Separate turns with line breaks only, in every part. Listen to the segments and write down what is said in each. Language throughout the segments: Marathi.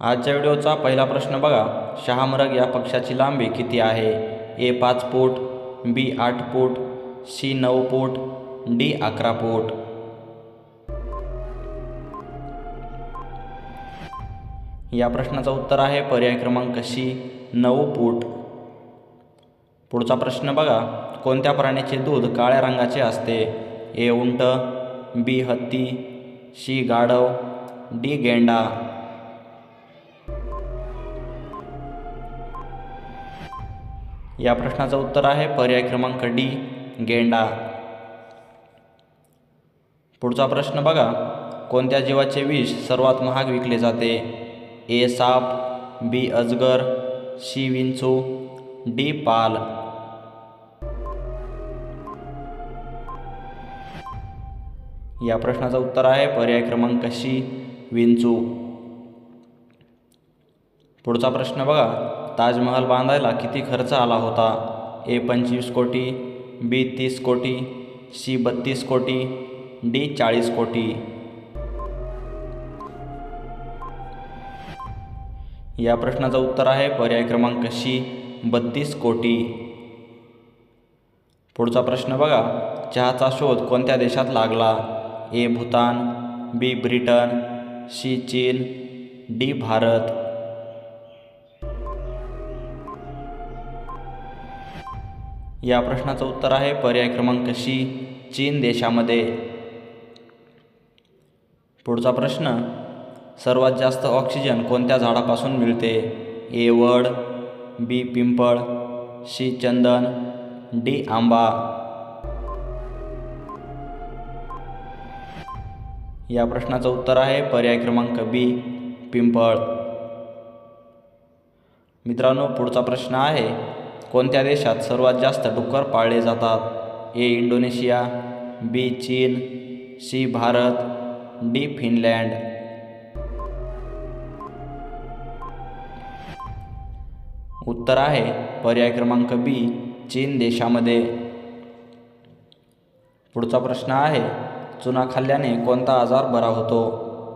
आजच्या व्हिडिओचा पहिला प्रश्न बघा. शहामरग या पक्षाची लांबी किती आहे? ए पाच फूट बी आठ फूट सी नऊ फूट डी अकरा फूट या प्रश्नाचं उत्तर आहे पर्याय क्रमांक सी नऊ फूट पुढचा प्रश्न बघा. कोणत्या प्राण्याचे दूध काळ्या रंगाचे असते? ए उंट बी हत्ती सी गाढव डी गेंडा. या प्रश्नाचं उत्तर आहे पर्याय क्रमांक डी गेंडा. पुढचा प्रश्न बघा. कोणत्या जीवाचे विष सर्वात महाग विकले जाते? ए साप बी अजगर सी विंचू डी पाल. या प्रश्नाचं उत्तर आहे पर्याय क्रमांक सी विंचू. पुढचा प्रश्न बघा. ताजमहल बांधायला किती खर्च आला होता? ए पंचवीस कोटी बी तीस कोटी सी बत्तीस कोटी डी चाळीस कोटी. या प्रश्नाचं उत्तर आहे पर्याय क्रमांक सी बत्तीस कोटी. पुढचा प्रश्न बघा. चहाचा शोध कोणत्या देशात लागला? A Bhutan B Britain C चीन डी भारत. या प्रश्नाचं उत्तर आहे पर्याय क्रमांक शी चीन देशामध्ये. पुढचा प्रश्न सर्वात जास्त ऑक्सिजन कोणत्या झाडापासून मिळते? ए वड बी पिंपळ सी चंदन डी आंबा. या प्रश्नाचं उत्तर आहे पर्याय क्रमांक बी पिंपळ. मित्रांनो पुढचा प्रश्न आहे कोणत्या देशात सर्वात जास्त डुक्कर पाळले जातात? ए इंडोनेशिया बी चीन सी भारत डी फिनलँड. उत्तर आहे पर्याय क्रमांक बी चीन देशामध्ये. पुढचा प्रश्न आहे चुना खाल्ल्याने कोणता आजार बरा होतो?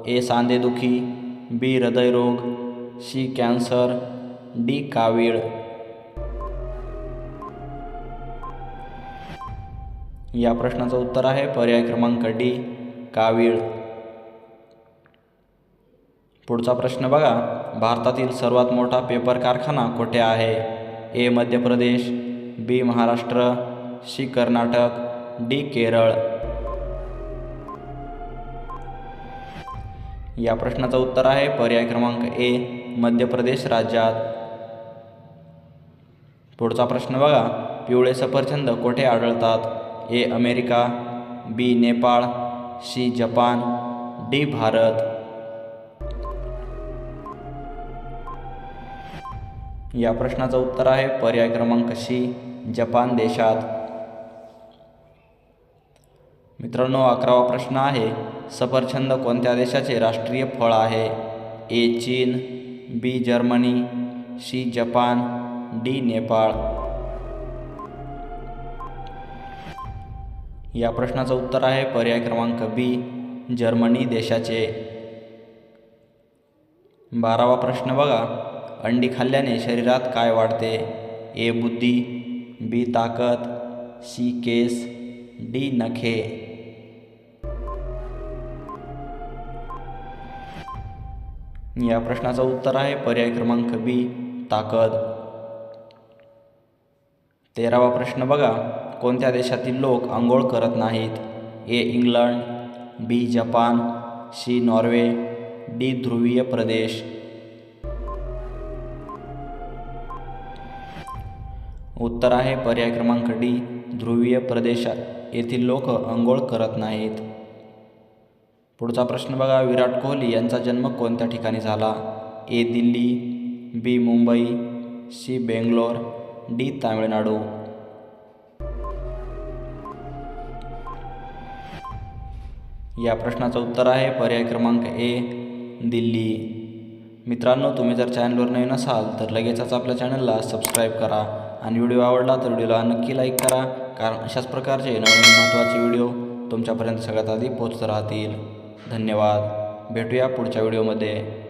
ए सांधेदुखी बी हृदयरोग सी कॅन्सर डी कावीळ. या प्रश्नाचं उत्तर आहे. पर्याय क्रमांक डी कावीळ. पुढचा प्रश्न बघा. भारतातील सर्वात मोठा पेपर कारखाना कुठे आहे? A Madhya Pradesh B Maharashtra C Karnataka D Kerala. या प्रश्नाचं उत्तर आहे. पर्याय क्रमांक ए मध्य प्रदेश राज्यात. पुढचा प्रश्न बघा. पिवळे सफरचंद कोठे आढळतात? A America B Nepal C Japan D Bharat. या प्रश्नाचं उत्तर आहे पर्याय क्रमांक सी जपान देशात. मित्रांनो अकरावा प्रश्न आहे सफरचंद कोणत्या देशाचे राष्ट्रीय फळ आहे? ए चीन B Germany C Japan D Nepal. या प्रश्नाचं उत्तर आहे पर्याय क्रमांक बी जर्मनी देशाचे. बारावा प्रश्न बघा. अंडी खाल्ल्याने शरीरात काय वाढते? ए बुद्धी बी ताकद सी केस डी नखे. या प्रश्नाचं उत्तर आहे पर्याय क्रमांक बी ताकद. तेरावा प्रश्न बघा. कोणत्या देशातील लोक आंघोळ करत नाहीत? A England B Japan C Norway D ध्रुवीय प्रदेश. उत्तर आहे पर्याय क्रमांक डी ध्रुवीय प्रदेशात येथील लोक आंघोळ करत नाहीत. पुढचा प्रश्न बघा. विराट कोहली यांचा जन्म कोणत्या ठिकाणी झाला? A Delhi B Mumbai C Bangalore D Tamil Nadu. या प्रश्नाचं उत्तर आहे. पर्याय क्रमांक ए दिल्ली. मित्रांनो तुम्ही जर चॅनलवर नवीन असाल तर लगेचच आपल्या चॅनलला सबस्क्राईब करा आणि व्हिडिओ आवडला तर व्हिडिओला नक्की लाईक करा कारण अशाच प्रकारचे नवीन महत्त्वाचे व्हिडिओ तुमच्यापर्यंत सगळ्यात आधी पोचत राहतील. धन्यवाद. भेटूया पुढच्या व्हिडिओमध्ये.